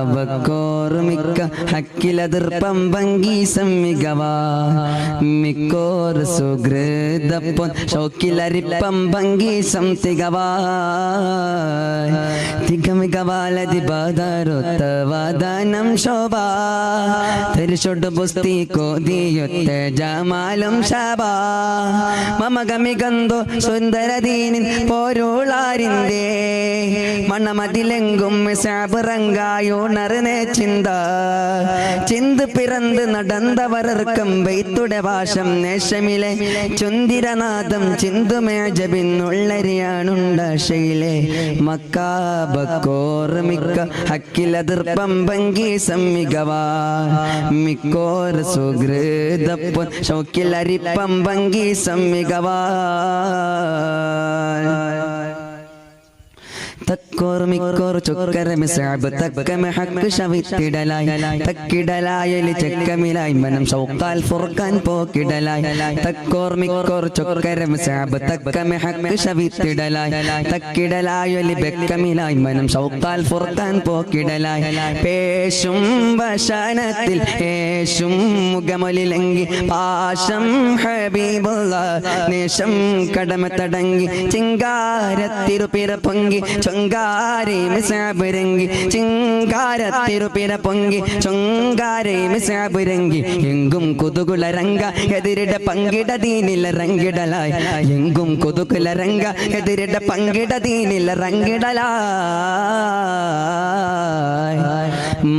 മക്കാവക്കോർമിക്ക ഹക്കിലതിർപ്പം ഭംഗി മികവാ മിക്കോർ സുഹൃതപ്പൊൻ ഷോക്കിലരിപ്പം ഭംഗീസം തികവാ തികമികവാലതി ബാധാരൊത്ത ശോഭാ. തരിശൊട്ടു പുസ്തി കോതിയൊത്ത ജമാലും ശാബ മമകമികന്തോ സുന്ദരദീനിൻ പോരോളാരിന്റെ മണമതിലെങ്കും സാബറങ്കായോണറിനെ ചിന്ത. ചിന്ത് പിറന്ന് നടന്നവർക്കും വെയ്ത്തുടെ ഭാഷം നേശമിലെ ചുന്തിരനാഥം ചിന്തുമേജബിന്നുള്ളരിയാണുണ്ടാശയിലെ മക്കാബക്കോർമിക്ക ഹക്കിലതിർപ്പം ഭംഗി സമ്മികവാ. മിക്കോർ സുഹൃതപ്പൊൻ ഷോക്കിലരിപ്പം ഭംഗി സമ്മികവാ തക്കോർ മിക്കോർ ചൊക്കര മിസാബ് തക്കമ ഹക്ക് ശവിത്തിടലായി. തക്കിടലായലി ചെക്കമിലായി. മനം ഷൗക്കാൽ ഫുർഖാൻ പോക്കിടലായി. തക്കോർ മിക്കോർ ചൊക്കര മിസാബ് തക്കമ ഹക്ക് ശവിത്തിടലായി. തക്കിടലായലി ബെക്കമിലായി. മനം ഷൗക്കാൽ ഫുർഖാൻ പോക്കിടലായി. പേശും വശനത്തിൽ ഏശും മുഖമൊലിലെങ്കി പാശം ഹബീബുള്ള. നിഷം കടമ തടങ്ങി ചിങ്കാരത്തിരുപിറ പൊങ്കി ചൊങ്കാരെ മിസാബുരങ്കി ചിങ്കാരത്തിരുപിറ പൊങ്കി ചൊങ്കാരെ മിസാബുരങ്കി എങ്കും കൊതുകുല രംഗ എതിരിട പങ്കിട ദീനില രംഗിടലായി. എങ്കും കൊതുകുല രംഗ എതിരിട പങ്കിട ദീനില റങ്കിടലായി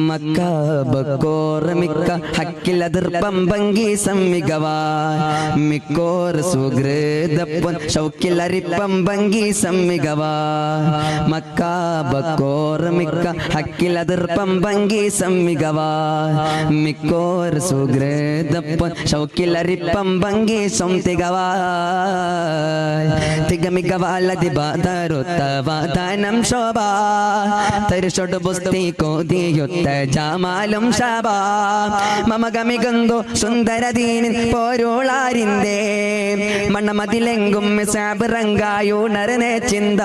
മക്കാബക്കോർ മിക്ക ഹക്കിലതിർപ്പം ഭംഗി സമ്മികവാ മിക്കോർ സുഹൃതപ്പൊൻ ഷൗക്കിലരിപ്പം ഭംഗി സമ്മികവാ മക്കാബക്കോർ മിക്ക ഹക്കിലതിർപ്പം ഭംഗി സമ്മികവാ മിക്കോർ സുഹൃതപ്പൊൻ ഷൗക്കിലരിപ്പം ഭംഗി സൊംതികവാ തികമികവാലതി ബാധരൊത്ത വാദനം ശോഭ. തരിശൊട് പുസ്തി കോതിയൊത്ത ജാമാലും ശാബ മമകമികന്തോ സുന്ദരദീനിൻ പോരോളാരിന്റെ മണ്ണമതിലെങ്കും സാബിറങ്കായൂണറിനെ ചിന്ത.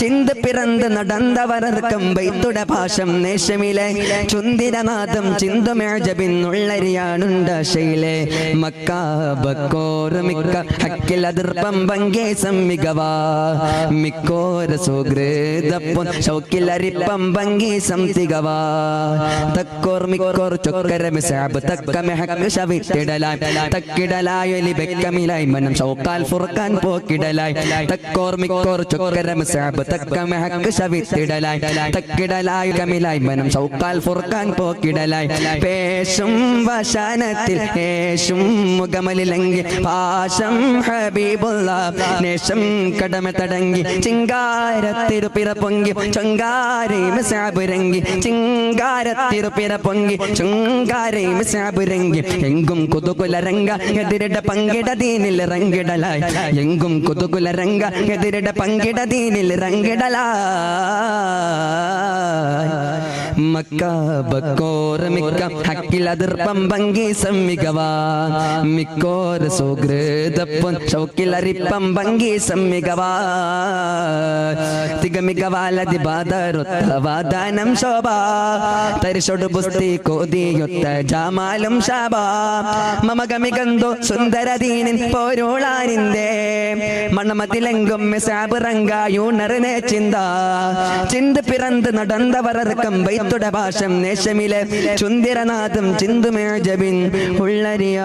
ചിന്ത പിറന്ന് നടന്നവർക്കും വൈത്തുട ഭാഷം നേശമിലെ ചുന്തിരനാഥം ചിന്തുമേജബിന്നുള്ളരിയാണുണ്ടാശയിലെ മക്കാബക്കോർമിക്ക ഹക്കിലതിർപ്പം ഭംഗേ സമ്മികവാ മിക്കോര സുഹൃതപ്പൊൻ ഷൗക്കിലരിപ്പം ഭംഗി സംതികവാ. തക്കോർ മിക്കോർ ചൊക്കര മിസാബ് തക്കമെ ഹക്ക് ശവിത്തിടലായി തക്കിടലായൊലി ബെക്കമിലായി മനം ഷൗക്കാൽ ഫുർഖാൻ പോക്കിടലായി. തക്കോർ മിക്കോർ ചൊക്കര മിസാബ് തക്കമെ ഹക്ക് ശവിത്തിടലായി തക്കിടലായി കമിലായി മനം ഷൗക്കാൽ ഫുർഖാൻ പോക്കിടലായി. പേശും വശനത്തിൽ ഏശും മുഖമലിലെങ്കി. പാശം ഹബീബുള്ള നേശം കടമ തടങ്ങി ചിങ്കാരത്തിരുപ്പിറ പൊങ്കി. ചൊങ്കാരേ മിസാബുരങ്കി ചിങ്കാരത്തിരുപ്പിറ പൊങ്കി ചൊങ്കാരേ മിസാബുരങ്കി എങ്കും കുതുകുല രംഗ എതിരിട പങ്കിട ദീനിൽ റങ്കിടലായി എങ്കും കുതുകുല രംഗ എതിരിട പങ്കിട ദീനിൽ റങ്കിടലായി മക്കാബക്കോർ മിക്ക ഹക്കിലതിർപ്പം ഭംഗി സമ്മികവാ. മിക്കോർ സുഹൃതപ്പൊൻ ഷൗക്കിലരിപ്പം ഭംഗി സമ്മികവാ. തികമികവാലതി ബാധരൊത്ത വാദാനം ശോഭ. തരിശൊട് പുസ്തി കോതിയൊത്ത ജാമാലും ശാബ മമകമികന്തോ സുന്ദരദീനിൻ പോരോളാനിന്റെ മണമതിലെങ്കും സാബിറങ്കായൂണറിനെ ചിന്ത. ചിന്ത് പിറന്ന് നടന്നവരർക്കം വൈത്തുട ഭാഷം നേശമിലെ ചുന്തിരനാഥം ചിന്തുമേജബിൻ ഉള്ളരിയ